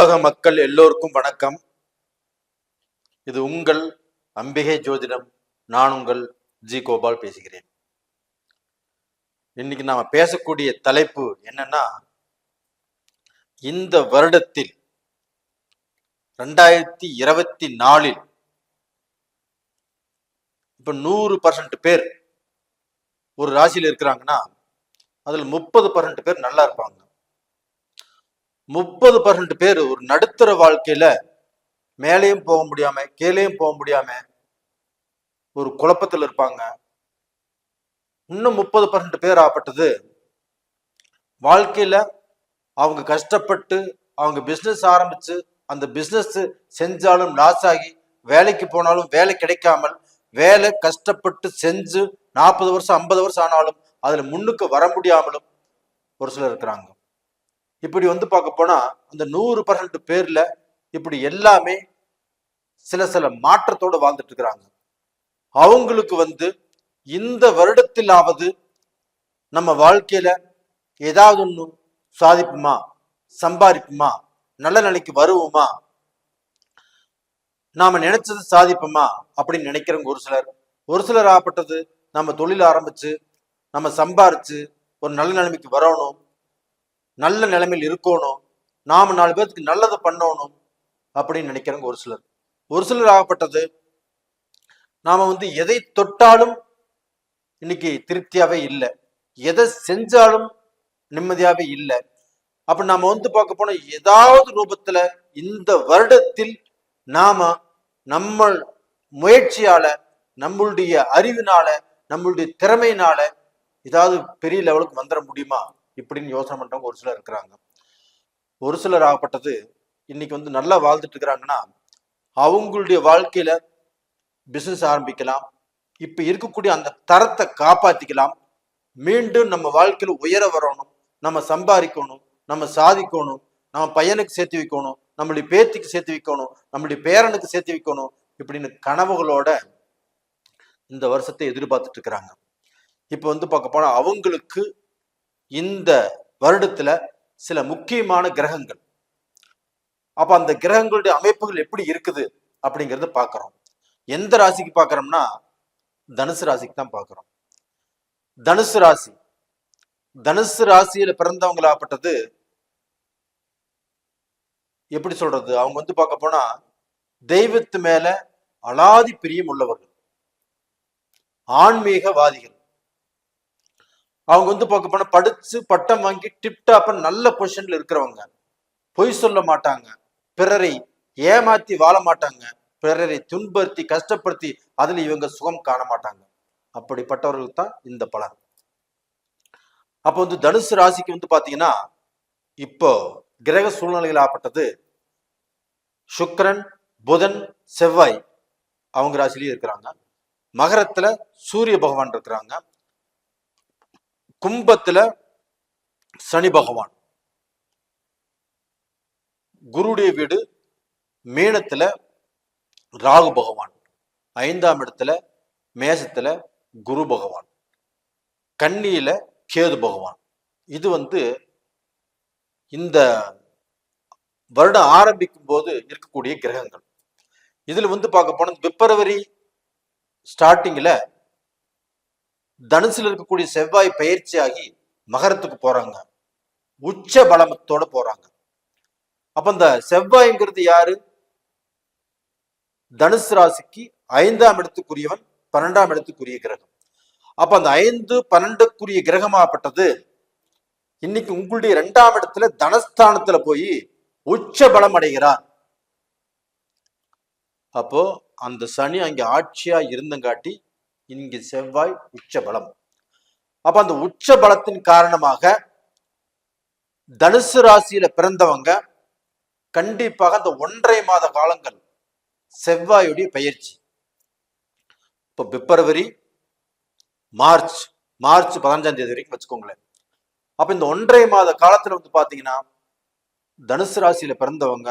உலக மக்கள் எல்லோருக்கும் வணக்கம். இது உங்கள் அம்பிகை ஜோதிடம் நான் உங்கள் ஜி கோபால் பேசுகிறேன். இன்னைக்கு நாம பேசக்கூடிய தலைப்பு என்னன்னா இந்த வருடத்தில் ரெண்டாயிரத்தி இருபத்தி நாலில் இப்ப நூறு பர்சன்ட் பேர் ஒரு ராசியில் இருக்கிறாங்கன்னா அதுல முப்பது பர்சன்ட் பேர் நல்லா இருப்பாங்க. முப்பது பர்சன்ட் பேர் ஒரு நடுத்தர வாழ்க்கையில மேலேயும் போக முடியாம கீழேயும் போக முடியாம ஒரு குழப்பத்தில் இருப்பாங்க. இன்னும் முப்பது பர்சன்ட் பேர் ஆப்பட்டது வாழ்க்கையில அவங்க கஷ்டப்பட்டு அவங்க பிஸ்னஸ் ஆரம்பிச்சு அந்த பிஸ்னஸ் செஞ்சாலும் லாஸ் ஆகி வேலைக்கு போனாலும் வேலை கிடைக்காமல் வேலை கஷ்டப்பட்டு செஞ்சு நாற்பது வருஷம் ஐம்பது வருஷம் ஆனாலும் அதில் முன்னுக்கு வர முடியாமலும் ஒரு சிலர் இருக்கிறாங்க. இப்படி வந்து பார்க்க போனா அந்த நூறு பர்சன்ட் பேர்ல இப்படி எல்லாமே சில சில மாற்றத்தோடு வாழ்ந்துட்டு இருக்கிறாங்க. அவங்களுக்கு வந்து இந்த வருடத்திலாவது நம்ம வாழ்க்கையில ஏதாவது ஒன்று சாதிப்புமா சம்பாதிப்புமா நல்ல நிலைக்கு வருவோமா நாம நினைச்சது சாதிப்போமா அப்படின்னு நினைக்கிறவங்க ஒரு சிலர். ஒரு சிலர் ஆப்பட்டது நம்ம தொழில் ஆரம்பிச்சு நம்ம சம்பாரிச்சு ஒரு நல்ல நிலைமைக்கு வரணும் நல்ல நிலைமையில் இருக்கணும். நாம நாலு பேர்த்துக்கு நல்லது பண்ணணும் அப்படின்னு நினைக்கிறவங்க ஒரு சிலர். ஒரு சிலர் ஆகப்பட்டது. நாம வந்து எதை தொட்டாலும் இன்னைக்கு திருப்தியாவே இல்லை. எதை செஞ்சாலும் நிம்மதியாவே இல்லை. அப்ப நாம வந்து பார்க்க போனா ஏதாவது ரூபத்துல இந்த வருடத்தில் நாம நம்ம முயற்சியால நம்மளுடைய அறிவினால நம்மளுடைய திறமையினால ஏதாவது பெரிய லெவலுக்கு வந்துட முடியுமா? இப்படின்னு யோசனை பண்றவங்க ஒரு சிலர் இருக்கிறாங்க. ஒரு சிலர் ஆகப்பட்டது இன்னைக்கு வந்து நல்லா வாழ்ந்துட்டு இருக்கிறாங்கன்னா அவங்களுடைய வாழ்க்கையில பிசினஸ் ஆரம்பிக்கலாம். இப்ப இருக்கக்கூடிய அந்த தரத்தை காப்பாத்திக்கலாம். மீண்டும் நம்ம வாழ்க்கையில உயர வரணும். நம்ம சம்பாதிக்கணும். நம்ம சாதிக்கணும். நம்ம பையனுக்கு சேர்த்து வைக்கணும். நம்மளுடைய பேத்திக்கு சேர்த்து வைக்கணும். நம்மளுடைய பேரனுக்கு சேர்த்து வைக்கணும் இப்படின்னு கனவுகளோட இந்த வருஷத்தை எதிர்பார்த்துட்டு இருக்கிறாங்க. இப்ப வந்து பார்க்க போனா அவங்களுக்கு இந்த வருடத்துல சில முக்கியமான கிரகங்கள். அப்ப அந்த கிரகங்களுடைய அமைப்புகள் எப்படி இருக்குது அப்படிங்கறத பார்க்கிறோம் எந்த ராசிக்கு பாக்குறோம்னா தனுசு ராசிக்கு தான் பாக்குறோம். தனுசு ராசி. தனுசு ராசியில பிறந்தவங்களாப்பட்டது எப்படி சொல்றது? அவங்க வந்து பார்க்க போனா தெய்வத்து மேல அலாதி பிரியம் உள்ளவர்கள். ஆன்மீகவாதிகள். அவங்க வந்து பார்க்க போனா படிச்சு பட்டம் வாங்கி டிப்டாப்ப நல்ல பொசிஷன்ல இருக்கிறவங்க. பொய் சொல்ல மாட்டாங்க. பிறரை ஏமாத்தி வாழ மாட்டாங்க. பிறரை துன்படுத்தி கஷ்டப்படுத்தி அதுல இவங்க சுகம் காண மாட்டாங்க. அப்படிப்பட்டவர்களுக்கு தான் இந்த பலன். அப்போ வந்து தனுசு ராசிக்கு வந்து பாத்தீங்கன்னா இப்போ கிரக சூழ்நிலைகள் ஆப்பட்டது சுக்கரன் புதன் செவ்வாய் அவங்க ராசிலேயே இருக்கிறாங்க. மகரத்துல சூரிய பகவான் இருக்கிறாங்க. கும்பத்துல சனி பகவான். குருடைய வீடு மீனத்துல ராகு பகவான். ஐந்தாம் இடத்துல மேசத்துல குரு பகவான். கன்னியில கேது பகவான். இது வந்து இந்த வருடம் ஆரம்பிக்கும் போது இருக்கக்கூடிய கிரகங்கள். இதுல வந்து பார்க்க போனா பிப்ரவரி ஸ்டார்டிங்ல தனுசில் இருக்கக்கூடிய செவ்வாய் பயிற்சியாகி மகரத்துக்கு போறாங்க. உச்ச பலமத்தோட போறாங்க. அப்ப இந்த செவ்வாய்ங்கிறது யாரு? தனுசு ராசிக்கு ஐந்தாம் இடத்துக்குரியவன் பன்னெண்டாம் இடத்துக்குரிய கிரகம். அப்ப அந்த ஐந்து பன்னெண்டுக்குரிய கிரகமாகப்பட்டது. இன்னைக்கு உங்களுடைய இரண்டாம் இடத்துல தனஸ்தானத்துல போய் உச்ச பலம் அடைகிறார். அப்போ அந்த சனி அங்க ஆட்சியா இருந்தங்காட்டி இங்கு செவ்வாய் உச்ச பலம் அப்ப அந்த உச்ச பலத்தின் காரணமாக தனுசு ராசியில பிறந்தவங்க கண்டிப்பாக அந்த ஒன்றரை மாத காலங்கள் செவ்வாயுடைய பயிற்சி. இப்போ பிப்ரவரி மார்ச் மார்ச் பதினஞ்சாம் தேதி வரைக்கும் வச்சுக்கோங்களேன். அப்ப இந்த ஒன்றரை மாத காலத்துல வந்து பாத்தீங்கன்னா தனுசு ராசியில பிறந்தவங்க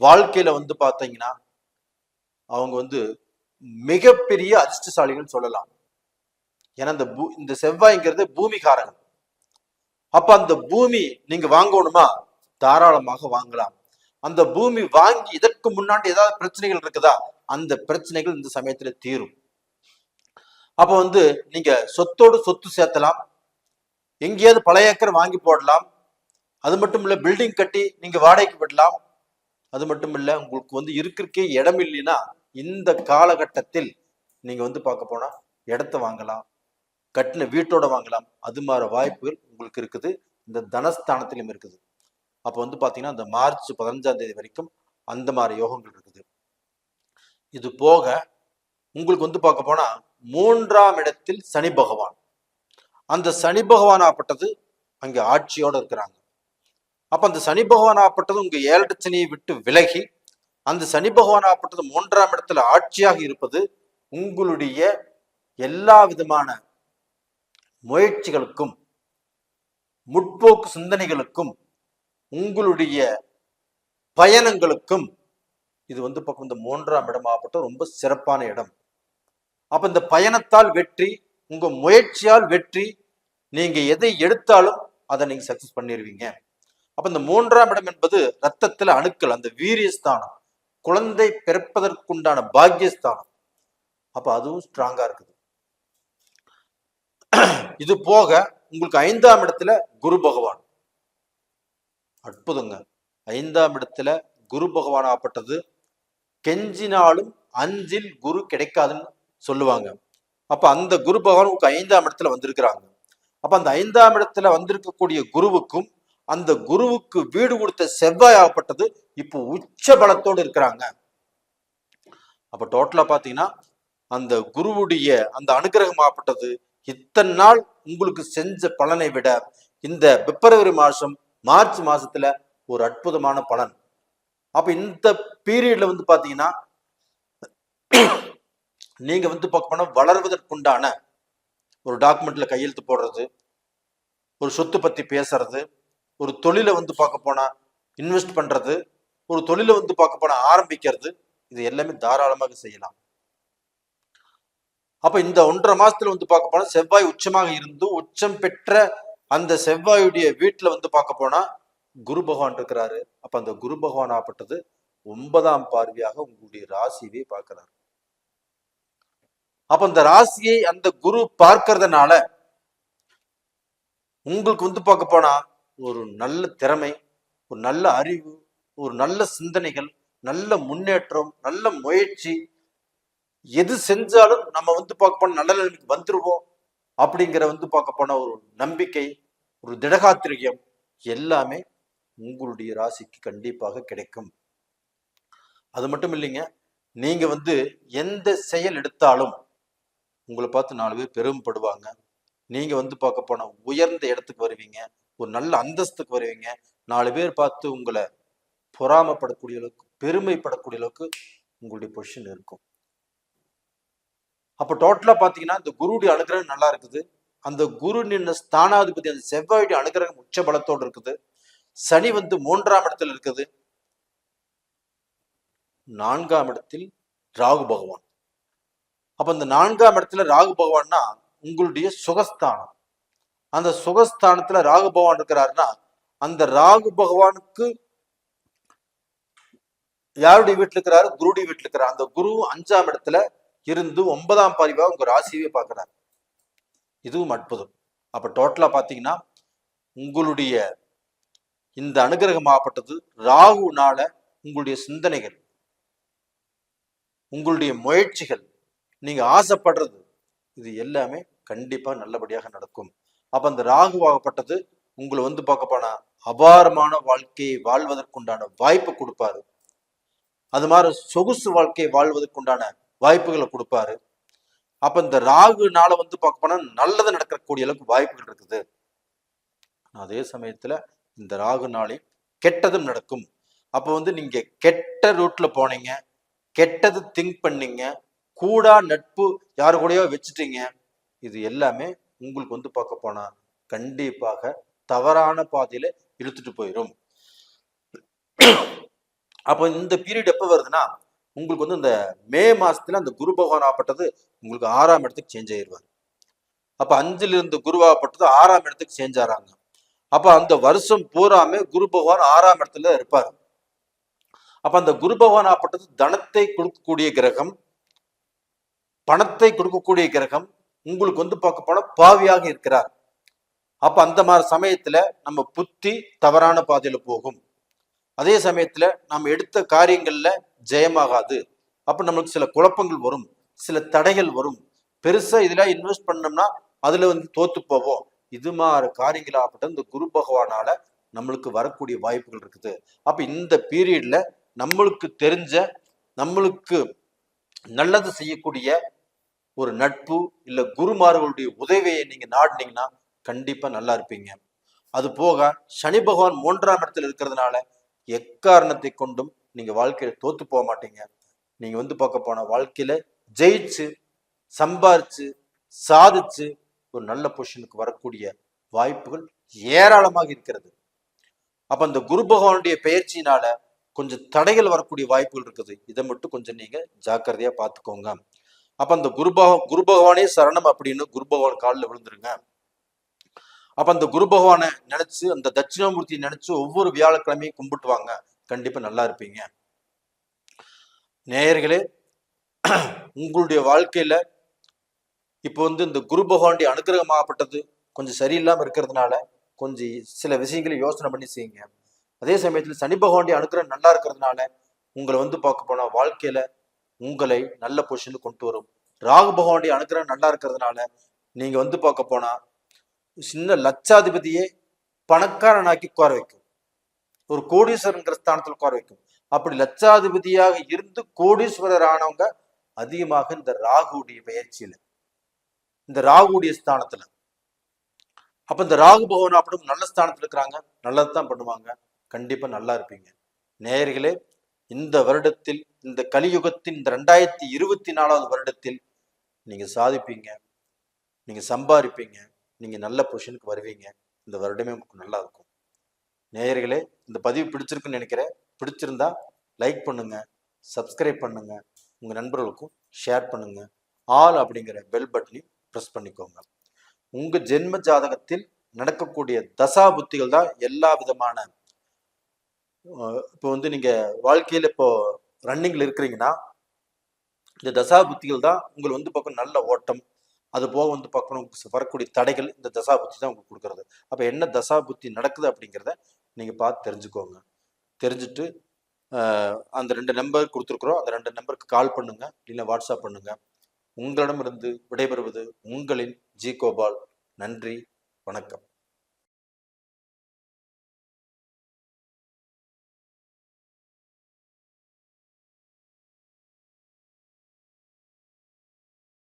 வாழ்க்கையில வந்து பார்த்தீங்கன்னா அவங்க வந்து மிகப்பெரிய அதிர்ஷ்டசாலிகள் சொல்லலாம். ஏன்னா இந்த பூ இந்த செவ்வாய்ங்கிறது பூமிகாரகன் அப்ப அந்த பூமி நீங்க வாங்கணுமா? தாராளமாக வாங்கலாம். அந்த பூமி வாங்கி இதற்கு முன்னாடி ஏதாவது பிரச்சனைகள் இருக்குதா? அந்த பிரச்சனைகள் இந்த சமயத்துல தீரும். அப்ப வந்து நீங்க சொத்தோடு சொத்து சேர்த்தலாம். எங்கேயாவது பழைய ஏக்கர் வாங்கி போடலாம். அது மட்டும் இல்ல பில்டிங் கட்டி நீங்க வாடகைக்கு விடலாம். அது மட்டும் இல்ல உங்களுக்கு வந்து இருக்கிறக்கே இடம் இல்லைன்னா இந்த காலகட்டத்தில் நீங்கள் வந்து பார்க்க போனால் இடத்த வாங்கலாம் கட்டின வீட்டோட வாங்கலாம். அது மாதிரி வாய்ப்புகள் உங்களுக்கு இருக்குது. இந்த தனஸ்தானத்திலும் இருக்குது. அப்போ வந்து பார்த்தீங்கன்னா இந்த மார்ச் பதினஞ்சாம் தேதி வரைக்கும் அந்த மாதிரி யோகங்கள் இருக்குது. இது போக உங்களுக்கு வந்து பார்க்க போனால் மூன்றாம் இடத்தில் சனி பகவான். அந்த சனி பகவான் ஆப்பட்டது அங்கே ஆட்சியோடு இருக்கிறாங்க. அப்போ அந்த சனி பகவான் ஆப்பட்டது உங்கள் ஏழரை சனியை விட்டு விலகி அந்த சனி பகவான் ஆப்பட்டது மூன்றாம் இடத்துல ஆட்சியாக இருப்பது உங்களுடைய எல்லா விதமான முயற்சிகளுக்கும் முற்போக்கு சிந்தனைகளுக்கும் உங்களுடைய பயணங்களுக்கும் இது வந்து பக்கம் இந்த மூன்றாம் இடம் ஆகப்பட்ட ரொம்ப சிறப்பான இடம். அப்ப இந்த பயணத்தால் வெற்றி உங்க முயற்சியால் வெற்றி நீங்க எதை எடுத்தாலும் அதை நீங்க சக்சஸ் பண்ணிடுவீங்க அப்ப இந்த மூன்றாம் இடம் என்பது ரத்தத்துல அணுக்கள் அந்த வீரியஸ்தானம். குழந்தை பிறப்பதற்குண்டான பாக்கியஸ்தானம். அப்ப அதுவும் ஸ்ட்ராங்கா இருக்குது. இது போக உங்களுக்கு ஐந்தாம் இடத்துல குரு பகவான். அற்புதங்க. ஐந்தாம் இடத்துல குரு பகவான் ஆப்பட்டது கெஞ்சினாலும் அஞ்சில் குரு கிடைக்காதுன்னு சொல்லுவாங்க. அப்ப அந்த குரு பகவான் உங்களுக்கு ஐந்தாம் இடத்துல வந்திருக்கிறாங்க. அப்ப அந்த ஐந்தாம் இடத்துல வந்திருக்கக்கூடிய குருவுக்கும் அந்த குருவுக்கு வீடு கொடுத்த செவ்வாய் ஆகப்பட்டது இப்போ உச்ச பலத்தோடு இருக்கிறாங்க. அப்ப டோட்டலா பாத்தீங்கன்னா அந்த குருவுடைய அந்த அனுகிரகம் ஆகப்பட்டது இத்தனை நாள் உங்களுக்கு செஞ்ச பலனை விட இந்த பிப்ரவரி மாசம் மார்ச் மாசத்துல ஒரு அற்புதமான பலன். அப்ப இந்த பீரியட்ல வந்து பாத்தீங்கன்னா நீங்க வந்து பார்க்க வளர்வதற்குண்டான ஒரு டாக்குமெண்ட்ல கையெழுத்து போடுறது ஒரு சொத்து பத்தி பேசுறது ஒரு தொழிலை வந்து பார்க்க போனா இன்வெஸ்ட் பண்றது ஒரு தொழிலை வந்து பார்க்க போனா ஆரம்பிக்கிறது இது எல்லாமே தாராளமாக செய்யலாம். அப்ப இந்த ஒன்றரை மாசத்துல வந்து பார்க்க போனா செவ்வாய் உச்சமாக இருந்து உச்சம் பெற்ற அந்த செவ்வாயுடைய வீட்டுல வந்து பார்க்க போனா குரு பகவான் இருக்கிறாரு. அப்ப அந்த குரு பகவான் ஆப்பட்டது ஒன்பதாம் பார்வையாக உங்களுடைய ராசியவே பார்க்கிறார். அப்ப அந்த ராசியை அந்த குரு பார்க்கறதுனால உங்களுக்கு வந்து பார்க்க போனா ஒரு நல்ல திறமை ஒரு நல்ல அறிவு ஒரு நல்ல சிந்தனைகள் நல்ல முன்னேற்றம் நல்ல முயற்சி. எது செஞ்சாலும் நம்ம வந்து பார்க்க போனா நல்ல நிலைமைக்கு வந்துருவோம் அப்படிங்கிற வந்து பார்க்க போன ஒரு நம்பிக்கை ஒரு திடகாத்திரியம் எல்லாமே உங்களுடைய ராசிக்கு கண்டிப்பாக கிடைக்கும். அது மட்டும் இல்லைங்க நீங்க வந்து எந்த செயல் எடுத்தாலும் உங்களை பார்த்து நாலு பேர் பெருமைப்படுவாங்க. நீங்க வந்து பார்க்க போன உயர்ந்த இடத்துக்கு வருவீங்க. ஒரு நல்ல அந்தஸ்துக்கு வருவீங்க. நாலு பேர் பார்த்து உங்களை பொறாமப்படக்கூடிய அளவுக்கு பெருமைப்படக்கூடிய அளவுக்கு உங்களுடைய பொசிஷன் இருக்கும். அப்போ டோட்டலா பாத்தீங்கன்னா இந்த குருடைய அனுகிரகம் நல்லா இருக்குது. அந்த குரு நின்ன ஸ்தானாதிபதி அந்த செவ்வாயுடைய அனுகிரகம் உச்ச பலத்தோடு இருக்குது. சனி வந்து மூன்றாம் இடத்துல இருக்குது. நான்காம் இடத்தில் ராகு பகவான். அப்ப இந்த நான்காம் இடத்துல ராகு பகவான்னா உங்களுடைய சுகஸ்தானம். அந்த சுகஸ்தானத்துல ராகு பகவான் இருக்கிறாருன்னா அந்த ராகு பகவானுக்கு யாருடைய வீட்டுல இருக்கிறாரு? குருடைய வீட்டுல இருக்கிறார். அந்த குரு அஞ்சாம் இடத்துல இருந்து ஒன்பதாம் பதிவா உங்க ராசியவே பார்க்கிறார். இதுவும் அற்புதம். அப்ப டோட்டலா பாத்தீங்கன்னா உங்களுடைய இந்த அனுகிரகமாகப்பட்டது ராகுனால உங்களுடைய சிந்தனைகள் உங்களுடைய முயற்சிகள் நீங்க ஆசைப்படுறது இது எல்லாமே கண்டிப்பா நல்லபடியாக நடக்கும். அப்ப அந்த ராகுவாகப்பட்டது உங்களை வந்து பார்க்க போனா அபாரமான வாழ்க்கையை வாழ்வதற்குண்டான வாய்ப்பு கொடுப்பாரு. அது மாதிரி சொகுசு வாழ்க்கையை வாழ்வதற்குண்டான வாய்ப்புகளை கொடுப்பாரு. அப்ப இந்த ராகுனால வந்து பார்க்க போனா நல்லது நடக்கக்கூடிய அளவுக்கு வாய்ப்புகள் இருக்குது. அதே சமயத்துல இந்த ராகுனாலே கெட்டதும் நடக்கும். அப்போ வந்து நீங்க கெட்ட ரூட்ல போனீங்க கெட்டது திங்க் பண்ணீங்க கூடா நட்பு யாரு கூடயோ வச்சுட்டீங்க இது எல்லாமே உங்களுக்கு வந்து பார்க்க போனா கண்டிப்பாக தவறான பாதையில இழுத்துட்டு போயிடும் அப்போ இந்த பீரியட் எப்போ வருதுன்னா உங்களுக்கு வந்து இந்த மே மாசத்துல அந்த குரு பகவான் ஆப்பட்டது உங்களுக்கு ஆறாம் இடத்துக்கு சேஞ்ச் ஆயிடுவார் அப்ப அஞ்சுல இருந்து குருவாகப்பட்டது ஆறாம் இடத்துக்கு சேஞ்ச் ஆறாங்க. அப்ப அந்த வருஷம் பூராமே குரு பகவான் ஆறாம் இடத்துல இருப்பார். அப்ப அந்த குரு பகவான் ஆப்பட்டது தனத்தை கொடுக்கக்கூடிய கிரகம் பணத்தை கொடுக்கக்கூடிய கிரகம் உங்களுக்கு வந்து பார்க்க போனால் பாவியாக இருக்கிறார். அப்ப அந்த மாதிரி சமயத்துல நம்ம புத்தி தவறான பாதையில போகும். அதே சமயத்துல நாம் எடுத்த காரியங்கள்ல ஜெயமாகாது. அப்ப நம்மளுக்கு சில குழப்பங்கள் வரும் சில தடைகள் வரும். பெருசா இதுல இன்வெஸ்ட் பண்ணோம்னா அதுல வந்து தோத்து போவோம். இது மாதிரி காரியங்களாகப்பட்ட இந்த குரு பகவானால நம்மளுக்கு வரக்கூடிய வாய்ப்புகள் இருக்குது. அப்ப இந்த பீரியட்ல நம்மளுக்கு தெரிஞ்ச நம்மளுக்கு நல்லது செய்யக்கூடிய ஒரு நட்பு இல்லை குருமார்களுடைய உதவியை நீங்க நாடினீங்கன்னா கண்டிப்பா நல்லா இருப்பீங்க. அது போக சனி பகவான் மூன்றாம் இடத்துல இருக்கிறதுனால எக்காரணத்தை கொண்டும் நீங்க வாழ்க்கையில தோத்து போக மாட்டீங்க. நீங்க வந்து பார்க்க போன வாழ்க்கையில ஜெயிச்சு சம்பாரிச்சு சாதிச்சு ஒரு நல்ல பொசிஷனுக்கு வரக்கூடிய வாய்ப்புகள் ஏராளமாக இருக்கிறது. அப்ப அந்த குரு பகவானுடைய பயிற்சியினால கொஞ்சம் தடைகள் வரக்கூடிய வாய்ப்புகள் இருக்குது. இதை மட்டும் கொஞ்சம் நீங்க ஜாக்கிரதையா பார்த்துக்கோங்க. அப்ப அந்த குரு பகவான் குரு பகவானே சரணம் அப்படின்னு குரு பகவான் காலில் விழுந்துருங்க. அப்ப அந்த குரு பகவானை நினைச்சு அந்த தட்சிணாமூர்த்தியை நினைச்சு ஒவ்வொரு வியாழக்கிழமையும் கும்பிட்டு வாங்க கண்டிப்பா நல்லா இருப்பீங்க. நேயர்களே உங்களுடைய வாழ்க்கையில இப்போ வந்து இந்த குரு பகவானுடைய அனுகிரகமாகப்பட்டது கொஞ்சம் சரியில்லாம இருக்கிறதுனால கொஞ்சம் சில விஷயங்களை யோசனை பண்ணி செய்யுங்க. அதே சமயத்தில் சனி பகவானுடைய அனுகிரகம் நல்லா இருக்கிறதுனால உங்களை வந்து பார்க்க போனா வாழ்க்கையில உங்களை நல்ல பொசிஷனுக்கு கொண்டு வரும். ராகு பகவானுடைய அனுகிரகம் நல்லா இருக்கிறதுனால நீங்க வந்து பார்க்க போனா சின்ன லட்சாதிபதியே பணக்காரனாக்கி உட்கார வைக்கும். ஒரு கோடீஸ்வரங்கிற ஸ்தானத்தில் உட்கார வைக்கும். அப்படி லட்சாதிபதியாக இருந்து கோடீஸ்வரர் ஆனவங்க அதிகமாக இந்த ராகுடைய பயிற்சியில இந்த ராகுடைய ஸ்தானத்துல. அப்ப இந்த ராகு பகவான் அப்படி நல்ல ஸ்தானத்துல இருக்கிறாங்க. நல்லதுதான் பண்ணுவாங்க. கண்டிப்பா நல்லா இருப்பீங்க. நேயர்களே இந்த வருடத்தில் இந்த கலியுகத்தின் இந்த ரெண்டாயிரத்தி இருபத்தி நாலாவது வருடத்தில் நீங்க சாதிப்பீங்க நீங்க சம்பாதிப்பீங்க நீங்க நல்ல பொசிஷனுக்கு வருவீங்க. இந்த வருடமே உங்களுக்கு நல்லா இருக்கும். நேயர்களே இந்த பதிவு பிடிச்சிருக்குன்னு நினைக்கிறேன். பிடிச்சிருந்தா லைக் பண்ணுங்க சப்ஸ்கிரைப் பண்ணுங்க உங்க நண்பர்களுக்கும் ஷேர் பண்ணுங்க. ஆல் அப்படிங்கிற பெல் பட்டனையும் ப்ரெஸ் பண்ணிக்கோங்க. உங்க ஜென்ம ஜாதகத்தில் நடக்கக்கூடிய தசா புத்திகள் தான் எல்லா விதமான இப்போ வந்து நீங்கள் வாழ்க்கையில் இப்போ ரன்னிங்கில் இருக்கிறீங்கன்னா இந்த தசா புத்திகள் தான் உங்களுக்கு வந்து பார்க்க நல்ல ஓட்டம். அது போக வந்து பார்க்கணும் வரக்கூடிய தடைகள் இந்த தசா புத்தி தான் உங்களுக்கு கொடுக்குறது. அப்போ என்ன தசா புத்தி நடக்குது அப்படிங்கிறத நீங்கள் பார்த்து தெரிஞ்சுக்கோங்க. தெரிஞ்சுட்டு அந்த ரெண்டு நம்பர் கொடுத்துருக்குறோம். அந்த ரெண்டு நம்பருக்கு கால் பண்ணுங்க. இல்லை வாட்ஸ்அப் பண்ணுங்க. உங்களிடமிருந்து விடைபெறுவது உங்களின் ஜி கோபால். நன்றி. வணக்கம்.